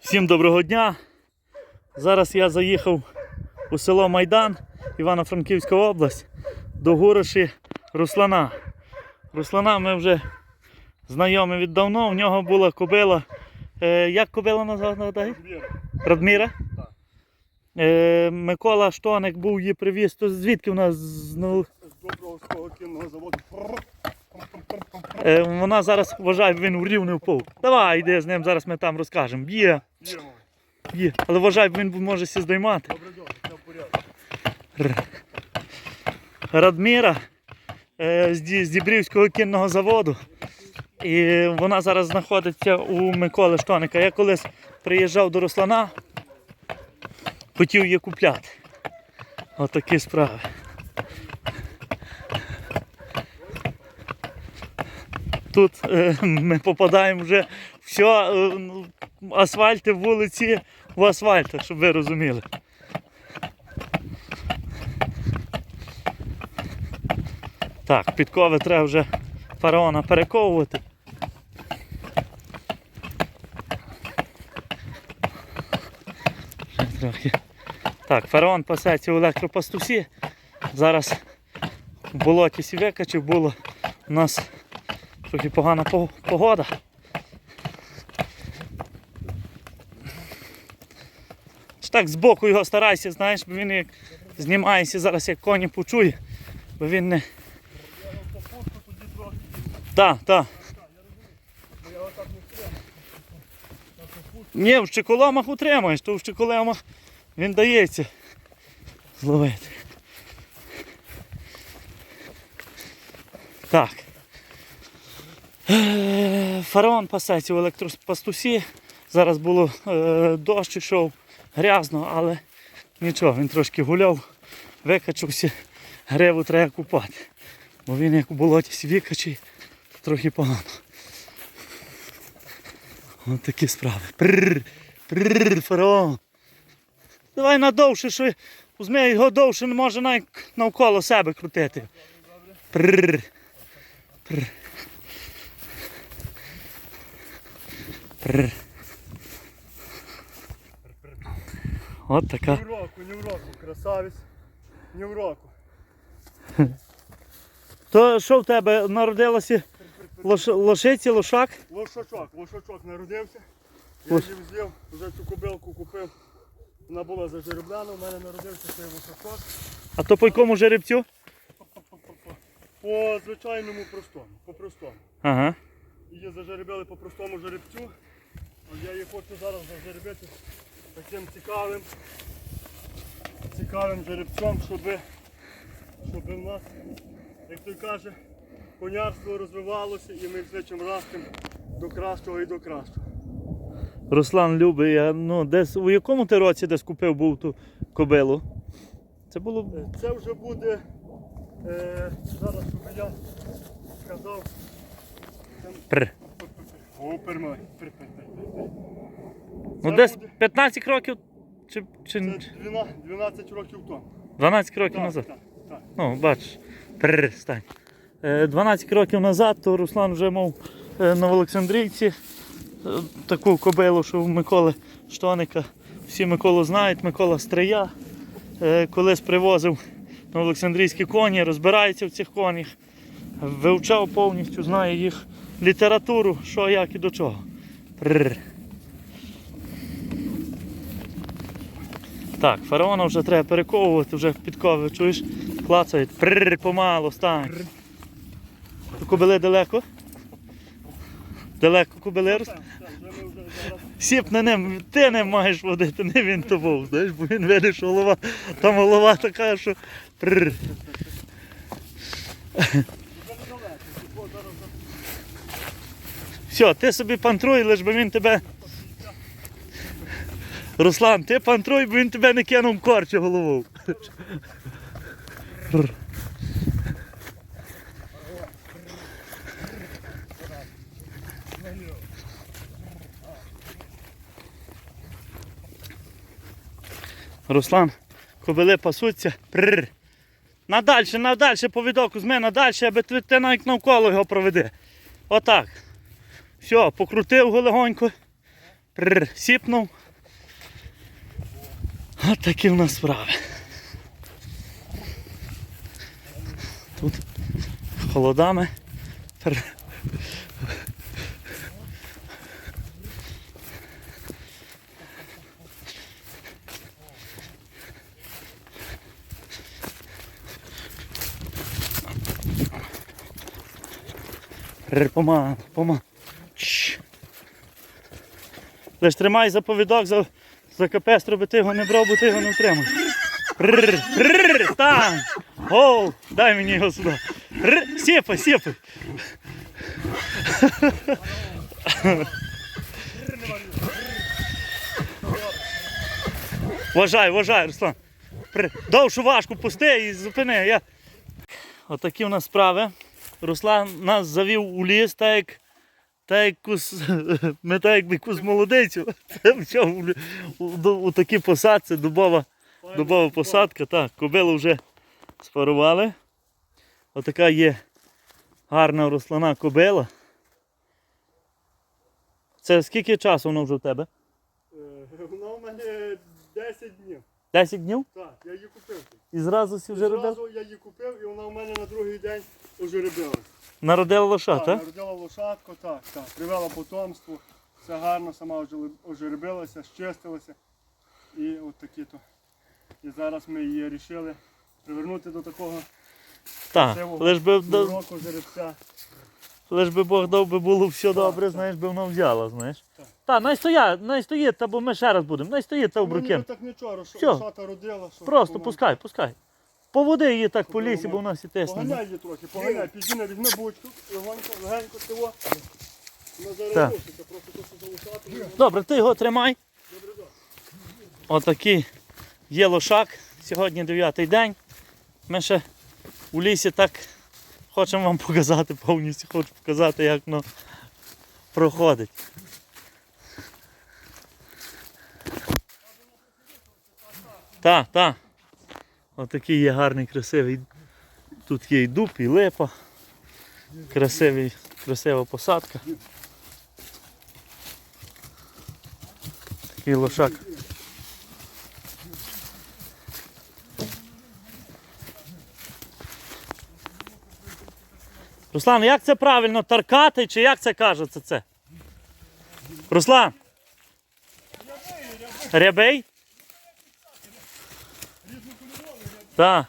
Всім доброго дня. Зараз я заїхав у село Майдан, Івано-Франківська область, до Гуроші Руслана. Руслана ми вже знайомі віддавно. В нього була кобила. Е, як кобила назвав нагадай? Радміра? Так. Е, Микола Штоник був її привіз. То звідки в нас знову? З доброго свого кінного заводу. Е, вона зараз вважає, він у рівний впав. Давай, йди з ним, зараз ми там розкажемо. Б'є, б'є. Але вважай, він може сі здоймати. Радміра е, з Дібрівського кінного заводу. І вона зараз знаходиться у Миколи Штоника. Я колись приїжджав до Руслана, хотів її купляти. Отакі справи. Тут е, ми попадаємо вже все, е, асфальти, вулиці в асфальтах, щоб ви розуміли. Так, підкови треба вже фараона перековувати. Трохи. Так, фараон пасеться у електропастусі. Зараз в болоті сі викачив, було у нас трохи погана погода. Так збоку його старайся, знаєш, бо він як знімається зараз, як коні почує, бо він не. Так, так. Ні, в щеколомах утримаєш, то в щеколомах він дається зловити. Так. Е, Фараон пасеться в електропастусі. Зараз було е, дощ ішов, грязно, але нічого, він трошки гуляв, викачався, гриву треба купати. Бо він як у болоті сі трохи погано. Ось такі справи. Прррр, прррр, фараон. Давай надовше, що візьми його довше, може навколо себе крутити. Прррр. Прррр. От така. Ні в року, ні в року, красавець. Ні в року. То що в тебе народилося лош... лошиці, лошак? Лошачок, лошачок народився. Я Лош- її взяв, вже цю кобилку купив. Вона була зажереблена, у мене народився цей лошачок. А то по якому жеребцю? По звичайному простому, по простому. Ага. Її зажеребили по простому жеребцю. Я її хочу зараз зажеребити таким цікавим, цікавим жеребцем, щоб, щоб в нас, як той каже, конярство розвивалося і ми все чим растемо до кращого і до кращого. Руслан любить, я, ну, десь, у якому ти році десь купив був ту кобилу? Це було. Е, Це вже буде е, зараз, щоб я сказав. Пр. Пр, пр. Ну десь буде- 15 років чи, чи Це 12, 12 років тому. 12 років Так, назад. так, так. Ну, бачиш, перестань. 12 років назад то Руслан вже мав е, на Олександрійці е, таку кобилу, що в Миколи Штоника. Всі Миколу знають, Микола Стрия. Е, Колись привозив на Олександрійські коні, розбирається в цих конях, вивчав повністю, знає їх літературу, що, як і до чого. Прррр. Так, фараона вже треба перековувати, вже підкови, чуєш, клацають. Прррр, помало, стань. То Кобили далеко? Далеко кобили зараз Сіп на ним, ти не маєш водити, не він тобою, знаєш, бо він видиш, що голова, там голова така, що. Прррр. вже недалеко. Тепло зараз Все, ти собі пантруй, лиш би він тебе. Руслан, ти пантруй, бо він тебе не кинув корчі головою. Руслан, кобили пасуться. Прррр. Надальше, надальше повідок візьми, надальше, аби ти навіть навколо його проведи. Отак. Все, покрутив його легонько. Прр, сіпнув. От такі в нас справи. Тут холодами. Прр. Помалу. Лиш тримай заповідок за, за капестру, би ти його не брав, бо ти його не втримав. Прррр, прррр, Стань! Оу, дай мені його сюди. Сіпай, сіпай. Вважай, вважай, Руслан. Довшу важку пусти і зупини. Я... Отакі в нас справи. Руслан нас завів у ліс, так як, так як кус, ми так як якусь молодицю. Це у, у, такій посадці, дубова, дубова посадка. Так, кобилу вже спарували. Отака є гарна у Руслана кобила. Це скільки часу воно вже в тебе? Е, Вона у мене 10 днів. 10 днів? Так, я її купив. І зразу всі вже робив? Зразу я її купив і вона у мене на другий день ожеребилась. Народила лоша, Так, так? народила лошадку, так, так. Привела потомство, все гарно, сама ожеребилася, щистилася. І от такі то. І зараз ми її вирішили привернути до такого Так. Лиш би, року жеребця. лиш би Бог дав би було все добре, знаєш, би воно взяла, знаєш. Так. Та, най най стоїть, та бо ми ще раз будемо. Най стоїть та в Ну, так нічого, що лошата родила. Що Просто пускай, пускай. Поводи її так по лісі, бо в нас і тисне. Поганяй її трохи, поганяй, пізніше візьми бучку, легонько, легенько того. Вона зараз Так. рушиться, просто то, що. Добре, ти його тримай. Отакий є лошак. Сьогодні дев'ятий день. Ми ще у лісі так хочемо вам показати повністю, хочу показати, як воно проходить. Так, так. Отакий є гарний, красивий. Тут є і дуб, і липа. Красивий, красива посадка. Такий лошак. Руслан, як це правильно? Таркати чи як це кажеться це? Руслан? Рябий? Так.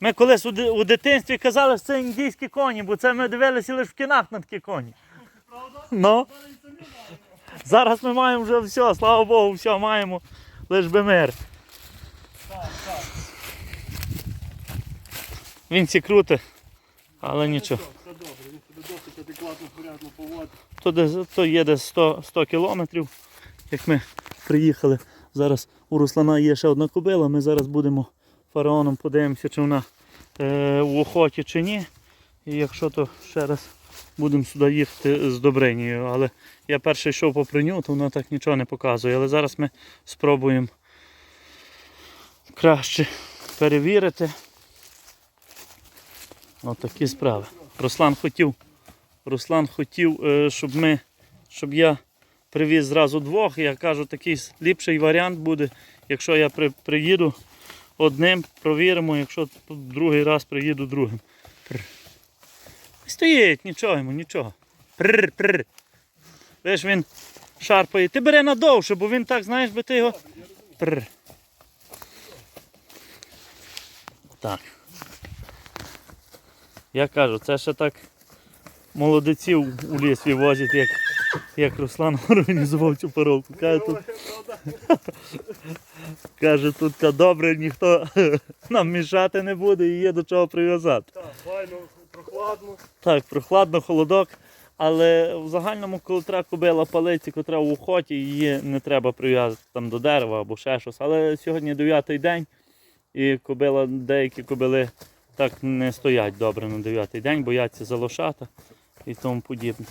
Ми колись у, дитинстві казали, що це індійські коні, бо це ми дивилися лише в кінах на такі коні. Ну. Зараз ми маємо вже все, слава Богу, все маємо. Лиш би мир. Він ці крути, але нічого. Все добре, він себе досить адекватно, порядно поводить. То, десь, то є десь 100, 100 кілометрів, як ми приїхали. Зараз у Руслана є ще одна кобила. Ми зараз будемо фараоном подивимося, чи вона е, в охоті чи ні. І якщо то ще раз будемо сюди їхати з Добринією. Але я перший йшов попри ню, то вона так нічого не показує. Але зараз ми спробуємо краще перевірити. От такі справи. Руслан хотів Руслан хотів, е, щоб ми, щоб я привіз зразу двох. Я кажу, такий ліпший варіант буде, якщо я при, приїду одним, провіримо, якщо другий раз приїду другим. Прр. Стоїть, нічого йому, нічого. Прр, прр. Видиш, він шарпає. Ти бери надовше, бо він так, знаєш, би ти його. Прр. Так. Я кажу, це ще так молодиців у ліс вивозять, як, як Руслан організував цю паровку. Каже, тут, каже, тут добре, ніхто нам мішати не буде і є до чого прив'язати. Так, файно, прохладно. Так, прохладно, холодок. Але в загальному, коли треба кобила палиці, котра в охоті, її не треба прив'язати там до дерева або ще щось. Але сьогодні дев'ятий день і кобила, деякі кобили так не стоять добре на дев'ятий день, бояться за лошата і тому подібне.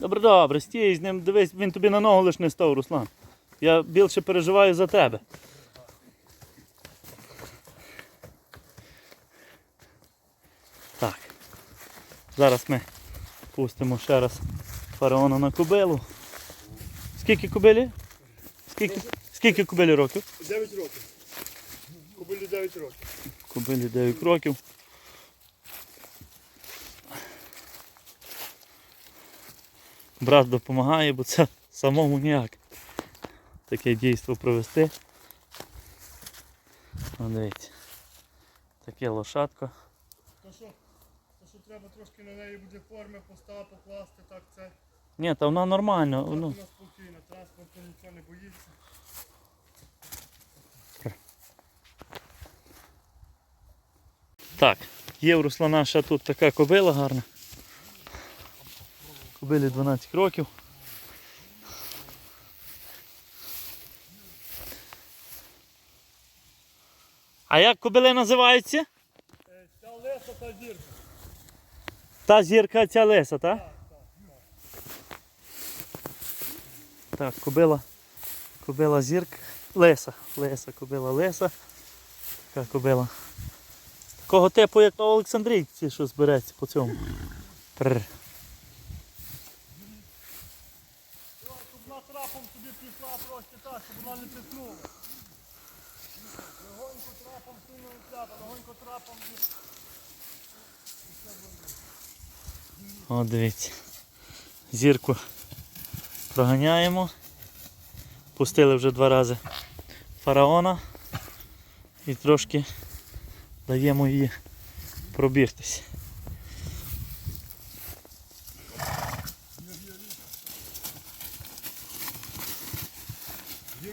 Добре, добре, стій з ним, дивись, він тобі на ногу лиш не став, Руслан. Я більше переживаю за тебе. Так. Зараз ми пустимо ще раз фараона на кобилу. Скільки кобилі? Скільки, скільки кобилі років? 9 років. Кобилі 9 років. Кобилі 9 років. Брат допомагає, бо це самому ніяк. Таке дійство провести. О, дивіться. Таке лошадко. То що, то що треба трошки на неї буде форми поста покласти, так це. Ні, та вона нормально. Ну. Ну, Вона спокійна, транспорту нічого не боїться. Так, є у Руслана ще тут така кобила гарна. Кобилі 12 років. А як кобили називаються? Е, Ця леса та зірка. Та зірка ця леса, так? Так, так. Так, кобила. Кобила зірка. Леса. Леса, кобила леса. Така кобила. Такого типу, як на Олександрійці, що збереться по цьому. Пррр. Щоб вона трапом собі пішла трошки так, щоб вона не тиснула. Легонько трапом сильно треба, легонько трапом. О, дивіться. Зірку проганяємо. Пустили вже два рази фараона і трошки даємо її пробігтись. Нагадую, сьогодні 9 день. Ти собі стань на середині просто пасати, то не нічого, хіба не хочеш бігти, стань на середині. Але дивися, як там. Є,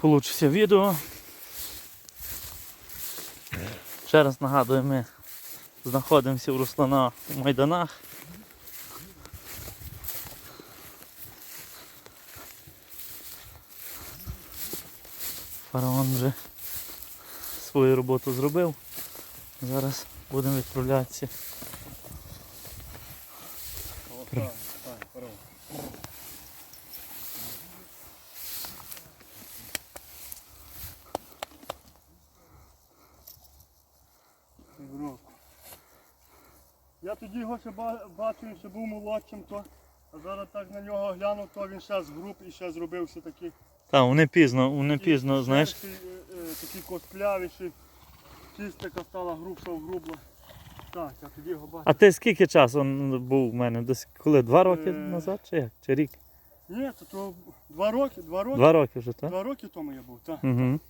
получиться відео. Ще раз нагадую, ми знаходимося в Руслана у Майданах. Фараон вже свою роботу зробив. Зараз будемо відправлятися. О, так, так, здорово. Півроку. Я тоді його ще бачив, він ще був молодшим, то, а зараз так на нього глянув, то він ще з груп і ще зробився такий. Так, вони пізно, вони пізно, знаєш. е, е, Такий косплявіший, кістика стала грубша в грубла. Так, я тоді його бачив. А ти скільки часу був у мене? Десь коли? Два роки Е. назад чи як? Чи рік? Ні, то, то два роки, два роки. Два роки вже, так? Два роки тому я був, так. Угу.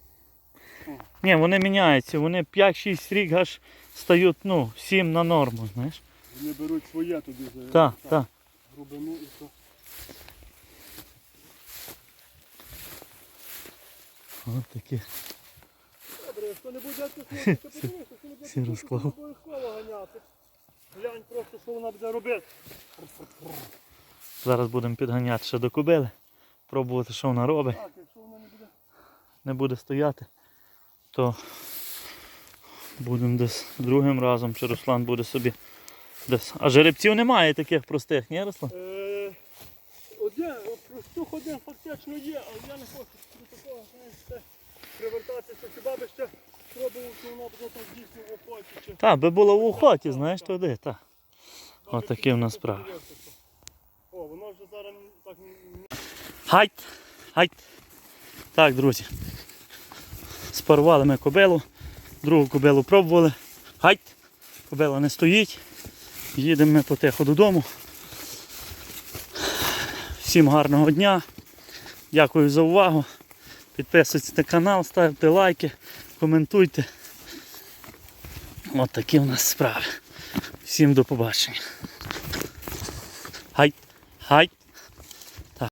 Ні, вони міняються, вони 5-6 рік аж стають, ну, 7 на норму, знаєш. Вони беруть своє тоді за Так, так. грубину і то. От такі. Добре, якщо не буде ти подивися, якщо не буде обов'язково ганяти. Глянь просто, що вона буде робити. Зараз будемо підганяти ще до кобили, пробувати, що вона робить. Так, якщо вона не буде. Не буде стояти, то будемо десь другим разом, чи Руслан буде собі десь. А жеребців немає таких простих, ні, Руслан? Е, Один, простух один фактично є, але я не хочу до такого, знаєш, привертатися, хіба би ще спробував, що вона буде так дійсно в охоті. Чи... Так, би було в охоті, знаєш, туди, так. От такі в нас справи. О, воно вже зараз так Гайт! Гайт! Так, друзі. Спарували ми кобилу, другу кобилу пробували. Гайт! Кобила не стоїть. Їдемо ми потихо додому. Всім гарного дня. Дякую за увагу. Підписуйтесь на канал, ставте лайки, коментуйте. От такі в нас справи. Всім до побачення. Гайт! Гайт!